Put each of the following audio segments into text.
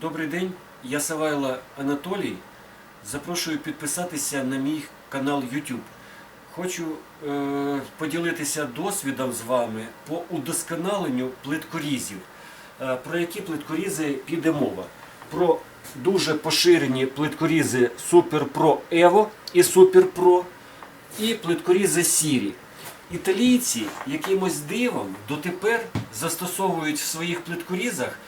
Добрий день, я Савайло Анатолій. Запрошую підписатися на мій канал YouTube. Хочу е, поділитися досвідом з вами по удосконаленню плиткорізів. Е, про які плиткорізи піде мова? Про дуже поширені плиткорізи Super Pro Evo і Super Pro і плиткорізи Сірі. Італійці якимось дивом дотепер застосовують в своїх плиткорізах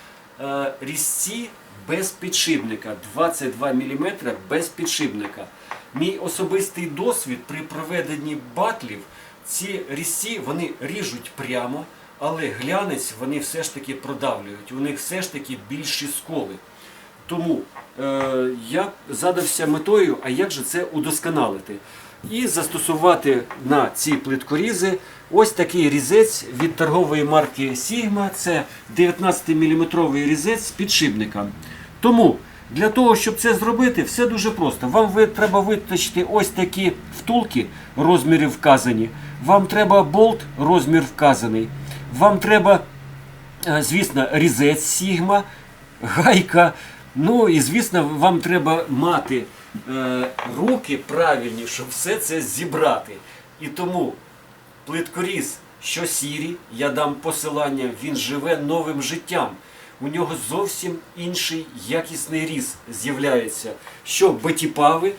різці без підшипника 22 мм без підшипника. Мій особистий досвід при проведенні батлів ці різці вони ріжуть прямо, але глянець вони все ж таки продавлюють. У них все ж таки більші сколи. Тому е, я задався метою, а як же це удосконалити? І застосувати на ці плиткорізи ось такий різець від торгової марки Sigma. Це 19-мм різець з підшипником. Тому для того, щоб це зробити, все дуже просто. Вам треба виточити ось такі втулки, розміри вказані. Вам треба болт, розмір вказаний. Вам треба Е, звісно, різець Сігма, гайка. Ну і звісно, вам треба мати е, руки правильні, щоб все це зібрати. І тому плиткоріз, що сірі, я дам посилання, він живе новим життям. У нього зовсім інший якісний різ з'являється. Що бетіпави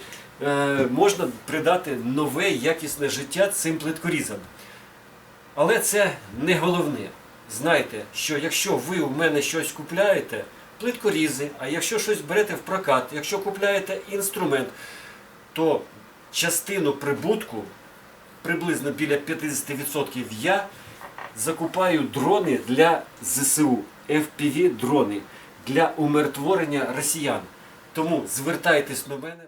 е, можна придати нове якісне життя цим плиткорізам. Але це не головне. Знайте, що якщо ви у мене щось купляєте, плиткорізи, а якщо щось берете в прокат, якщо купляєте інструмент, то частину прибутку, приблизно біля 50% я закупаю дрони для ЗСУ, FPV дрони для умиротворення росіян. Тому звертайтесь до мене.